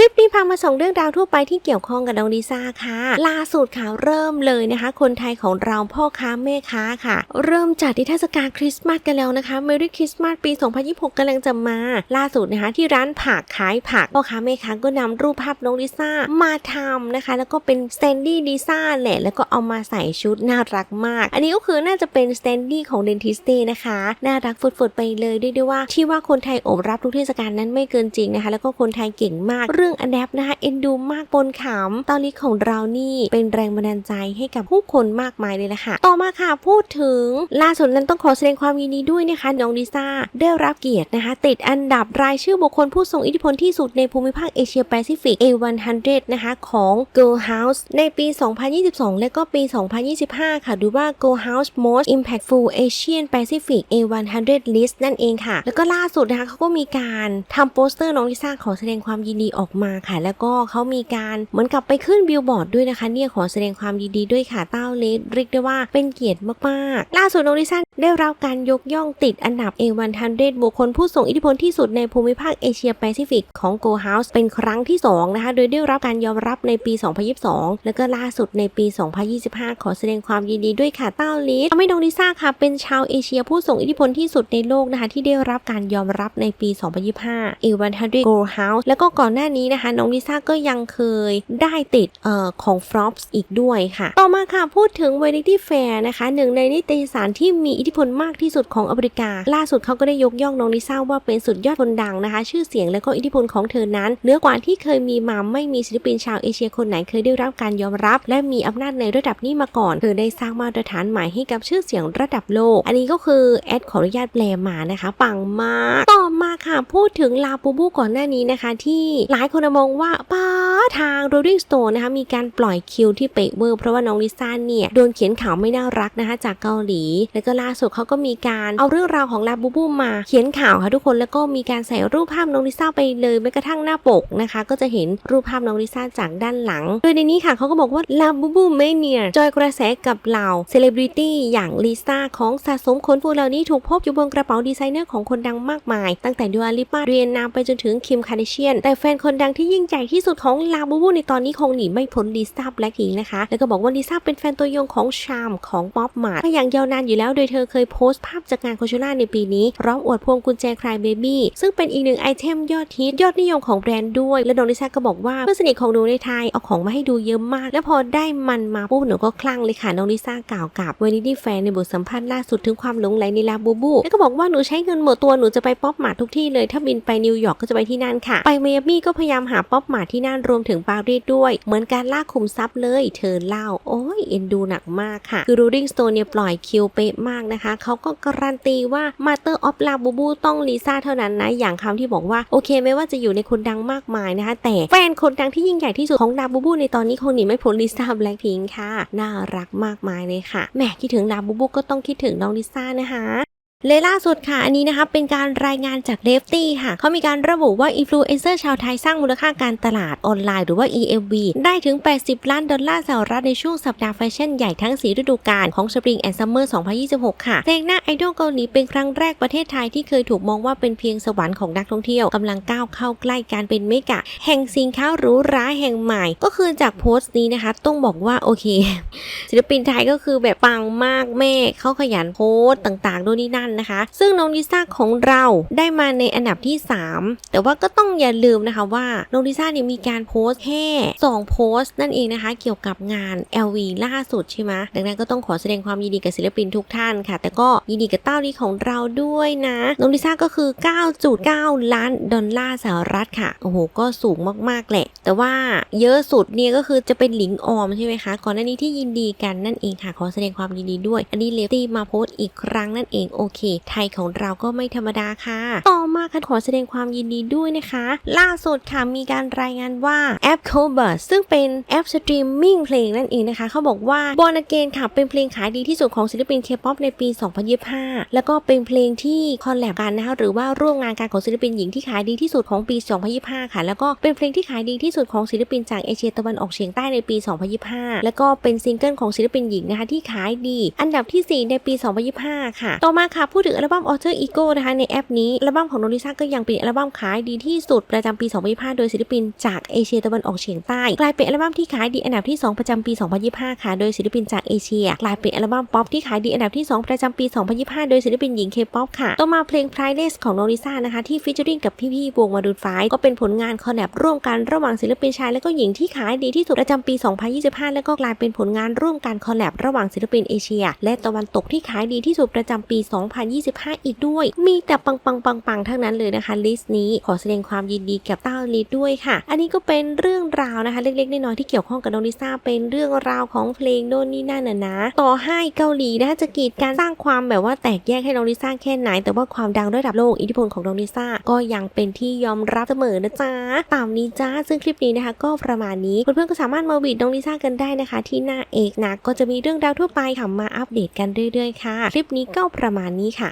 คลิปนี้พามาส่งเรื่องราวทั่วไปที่เกี่ยวข้องกับน้องลิซ่าค่ะ ล่าสุดข่าวเริ่มเลยนะคะ คนไทยของเราพ่อค้าแม่ค้าค่ะ เริ่มจัดนิทรรศการคริสต์มาสกันแล้วนะคะ Merry Christmas ปี 2026กำลังจะมา ล่าสุดนะคะที่ร้านผักขายผักพ่อค้าแม่ค้าก็นำรูปภาพน้องลิซ่ามาทำนะคะ แล้วก็เป็นสแตนดี้ลิซ่าแหละแล้วก็เอามาใส่ชุดน่ารักมาก อันนี้ก็คือน่าจะเป็นสแตนดี้ของเดนทิสเต้นะคะน่ารักฝุดๆไปเลยด้วยด้วยว่าที่ว่าคนไทยโอบรับทุกเทศกาลนั้นไม่เกินจริงนะคะ แล้วก็คนไทยเก่งมากเรื่องอ d แ p ปนะคะเอ็นดูมากปนขำตอนนี้ของเรานี่เป็นแรงบันดาลใจให้กับผู้คนมากมายเลยละค่ะ ต่อมาค่ะพูดถึงล่าสุดนั้นต้องขอแสดงความยินดีด้วยนะคะน้องลิซ่าได้รับเกียรตินะคะ ติดอันดับรายชื่อบุคคลผู้ทรงอิทธิพลที่สุดในภูมิภาคเอเชียแปซิฟิก A100 นะคะของ Girl House ในปี 2022 และก็ปี 2025 ค่ะ ดูว่า Girl House Most Impactful Asian Pacific A100 List นั่นเองค่ะ แล้วก็ล่าสุดนะคะเขาก็มีการทำโปสเตอร์น้องลิซ่าขอแสดงความยินดีออกมาค่ะ แล้วก็เขามีการเหมือนกับไปขึ้นบิลบอร์ดด้วยนะคะ เนี่ยขอแสดงความยินดีด้วยค่ะเต้าเลสเรียกได้ว่าเป็นเกียรติมากๆ ล่าสุดน้องลิซ่าได้รับการยกย่องติดอันดับ A100 บุคคลผู้ทรงอิทธิพลที่สุดในภูมิภาคเอเชียแปซิฟิกของ Go House เป็นครั้งที่ 2 นะคะ โดยได้รับการยอมรับในปี 2022 แล้วก็ล่าสุดในปี 2025 ขอแสดงความยินดีด้วยค่ะเต้าลิสทำให้น้องลิซ่าค่ะเป็นชาวเอเชียผู้ทรงอิทธิพลที่สุดในโลกนะคะที่ได้รับการยอมรับในปี 2025 A100 Go House แล้วก็ก่อนหน้านี้นะคะน้องลิซ่าก็ยังเคยได้ติดเอ่อของ Forbes อีกด้วยค่ะ ต่อมาค่ะพูดถึง Vanity Fair นะคะหนึ่งในนิตยสารที่มีอิทธิพลมากที่สุดของอเมริกา ล่าสุดเขาก็ได้ยกย่องน้องลิซ่าว่าเป็นสุดยอดคนดังนะคะ ชื่อเสียงและก็อิทธิพลของเธอนั้นเหนือกว่าที่เคยมีมาไม่มีศิลปินชาวเอเชียคนไหนเคยได้รับการยอมรับ และมีอำนาจในระดับนี้มาก่อนเธอได้สร้างมาตรฐานใหม่ให้กับชื่อเสียงระดับโลก อันนี้ก็คือแอดขออนุญาตแปลมานะคะ ปังมาก ต่อมาค่ะ พูดถึงลาบูบูก่อนหน้านี้นะคะ ที่หลายคนมองว่าป้าทาง Rolling Stone นะคะมีการปล่อยคิวที่เป๊ะเวอร์เพราะว่าน้องลิซ่าเนี่ยโดนเขียนข่าวไม่น่ารักนะคะจากเกาหลี แล้วก็ล่าสุดเขาก็มีการเอาเรื่องราวของลาบูบูมาเขียนข่าวค่ะทุกคนแล้วก็มีการใส่รูปภาพน้องลิซ่าไปเลยแม้กระทั่งหน้าปกนะคะ ก็จะเห็นรูปภาพน้องลิซ่าจากด้านหลัง โดยในนี้ค่ะเขาก็บอกว่าลาบูบูเมเนียจอยกระแสกับเหล่าเซเลบริตี้อย่างลิซ่าของสะสมคนพวกเหล่านี้ถูกพบอยู่บนกระเป๋าดีไซเนอร์ของคนดังมากมาย ตั้งแต่ดูอาลิปาเรียนนาไปจนถึงคิมคาเดเชียนแต่แฟนคนดังที่ยิ่งใหญ่ที่สุดของลาบูบูในตอนนี้คงหนีไม่พ้นลิซ่าแบล็คพิงนะคะ แล้วก็บอกว่าลิซ่าเป็นแฟนตัวยงของชามของป๊อปมาร์มาอย่างยาวนานอยู่แล้วโดยเธอเคยโพสต์ภาพจากงานโคเชล่าในปีนี้ร้อมอวดพวงกุญแจคลายเบบี้ซึ่งเป็นอีกหนึ่งไอเทมยอดฮิตยอดนิยมของแบรนด์ด้วย และน้องลิซ่าก็บอกว่าเพื่อนสนิทของหนูในไทยเอาของมาให้ดูเยอะมาก แล้วพอได้มันมาปุ๊บหนูก็คลั่งเลยค่ะน้องลิซ่ากล่าวกับเวนิตี้แฟนในบทสัมภาษณ์ล่าสุดถึงความหลงไหลในลาบูบูแล้วก็บอกว่าหนูใช้เงินหมดตัวหนูจะไปป๊อปมาร์ททุกที่เลยถ้าบินไปนิวยอร์กก็จะไปที่นั่นค่ะ ไปไมอามี่ก็พยายามหาป๊อปมาที่นั่นรวมถึงปารีสด้วย เหมือนการล่าขุมทรัพย์เลย เธอเล่า โอ้ยเอ็นดูหนักมากค่ะ คือ Rolling Stone เนี่ยปล่อยคิวเป๊ะมากนะคะ เขาก็การันตีว่า Master of l a b u b u ต้องลิซ่าเท่านั้นนะ อย่างคำที่บอกว่า โอเคไม่ว่าจะอยู่ในคนดังมากมายนะคะ แต่แฟนคนดังที่ยิ่งใหญ่ที่สุดของลาบูบูในตอนนี้คงหนีไม่พ้นลิซ่าแบล็คพิงค่ะ น่ารักมากมายเลยค่ะแหมคิดถึงลาบูบูก็ต้องคิดถึงน้องลิซ่านะคะ เลล่าสุดค่ะ อันนี้นะคะเป็นการรายงานจากเลฟตี้ค่ะ เขามีการระบุว่าอินฟลูเอนเซอร์ชาวไทยสร้างมูลค่าการตลาดออนไลน์หรือว่า EMV ได้ถึง 80 ล้านดอลลาร์สหรัฐในช่วงสัปดาห์แฟชั่นใหญ่ทั้ง4ฤดูกาลของ Spring and Summer 2026 ค่ะเพลงหน้าไอดอลเกาหลีเป็นครั้งแรกประเทศไทยที่เคยถูกมองว่าเป็นเพียงสวรรค์ของนักท่องเที่ยวกำลังก้าวเข้าใกล้การเป็นเมกะ แห่งสินค้าหรูหราแห่งใหม่ ก็คือจากโพสต์นี้นะคะ ต้องบอกว่าโอเค ศิลปินไทยก็คือแบบปังมากแม่เขาขยันโพสต์ต่างๆโน่นนี่นั่นนะคะ ซึ่งน้องลิซ่าของเราได้มาในอันดับที่ 3 แต่ว่าก็ต้องอย่าลืมนะคะว่าน้องลิซ่าเนี่ยมีการโพสต์แค่2โพสต์นั่นเองนะคะ เกี่ยวกับงาน LV ล่าสุดใช่ไหมดังนั้นก็ต้องขอแสดงความยินดีกับศิลปินทุกท่านค่ะ แต่ก็ยินดีกับเต้าลีของเราด้วยนะ น้องลิซ่าก็คือ 9.9 ล้านดอลลาร์สหรัฐค่ะ โอ้โห ก็สูงมากๆแหละ แต่ว่าเยอะสุดเนี่ยก็คือจะเป็นหลิงออมใช่ไหมคะ ก่อนหน้านี้ที่ยินดีกันนั่นเองค่ะ ขอแสดงความยินดีด้วย อันนี้เลฟตี้มาโพสต์อีกครั้งนั่นเอง โอเคไทยของเราก็ไม่ธรรมดาค่ะ ต่อมาค่ะขอแสดงความยินดีด้วยนะคะ ล่าสุดค่ะมีการรายงานว่าแอป c o b u s ซึ่งเป็นแอปสตรีมมิ่งเพลงนั่นเองนะคะ เขาบอกว่า b o n a g a i n ค่ะเป็นเพลงขายดีที่สุดของศิลปินเคป๊อปในปี 2025 แล้วก็เป็นเพลงที่คอลแลบกันนะคะหรือว่าร่วมงานกันของศิลปินหญิงที่ขายดีที่สุดของปี 2025 ค่ะ แล้วก็เป็นเพลงที่ขายดีที่สุดของศิลปินจากเอเชียตะวันออกเฉียงใต้ในปี 2025 แล้วก็เป็นซิงเกิลของศิลปินหญิงนะคะที่ขายดี อันดับทีสี่4 ในปี 2025 ค่ะ ต่อมาค่ะพูดถึงอัลบั้ม Alter Ego นะคะในแอปนี้อัลบั้มของโน้องลิซ่าก็ยังเป็นอัลบั้มขายดีที่สุดประจำปี 2025 โดยศิลปินจากเอเชียตะวันออกเฉียงใต้ กลายเป็นอัลบั้มที่ขายดีอันดับที่ 2 ประจำปี 2025 ค่ะ โดยศิลปินจากเอเชีย กลายเป็นอัลบั้มป๊อปที่ขายดีอันดับที่ 2 ประจำปี 2025 โดยศิลปินหญิงเคป๊อปค่ะต่อมาเพลง Priceless ของโน้องลิซ่านะคะที่ฟีเจอริงกับพี่ๆวงมาดูนไฟก็เป็นผลงานคอลแลบร่วมกันระหว่างศิลปินชายและก็หญิงที่ขายดีที่สุดประจำปี 2025 และก็กลายเป็นผลงานร่วมกันคอลแลบระหว่างศิลปินเอเชีย และตะวันตกที่ขายดีที่สุดประจำปี2025 อีกด้วย มีแต่ปังปังปังปังทั้งนั้นเลยนะคะ ลิสต์นี้ขอแสดงความยินดีกับต้าลิสด้วยค่ะ อันนี้ก็เป็นเรื่องราวนะคะ เล็กๆน้อยๆที่เกี่ยวข้องกับน้องลิซ่าเป็นเรื่องราวของเพลงโน่นนี่นั่นน่ะนะ ต่อให้เกาหลีนะคะจะกีดการสร้างความแบบว่าแตกแยกให้น้องลิซ่าแค่ไหน แต่ว่าความดังระดับโลกอิทธิพลของน้องลิซ่าก็ยังเป็นที่ยอมรับเสมอนะจ๊ะตามนี้จ้าซึ่งคลิปนี้นะคะ ก็ประมาณนี้เพื่อนๆก็สามารถมาวีดน้องลิซ่ากันได้นะคะ ที่หน้าเอกนะก็จะมีเรื่องราวทั่วไปค่ะมาอัปเดตกันเรื่อยๆค่ะ คลิปนี้ก็ประมาณนี้ค่ะ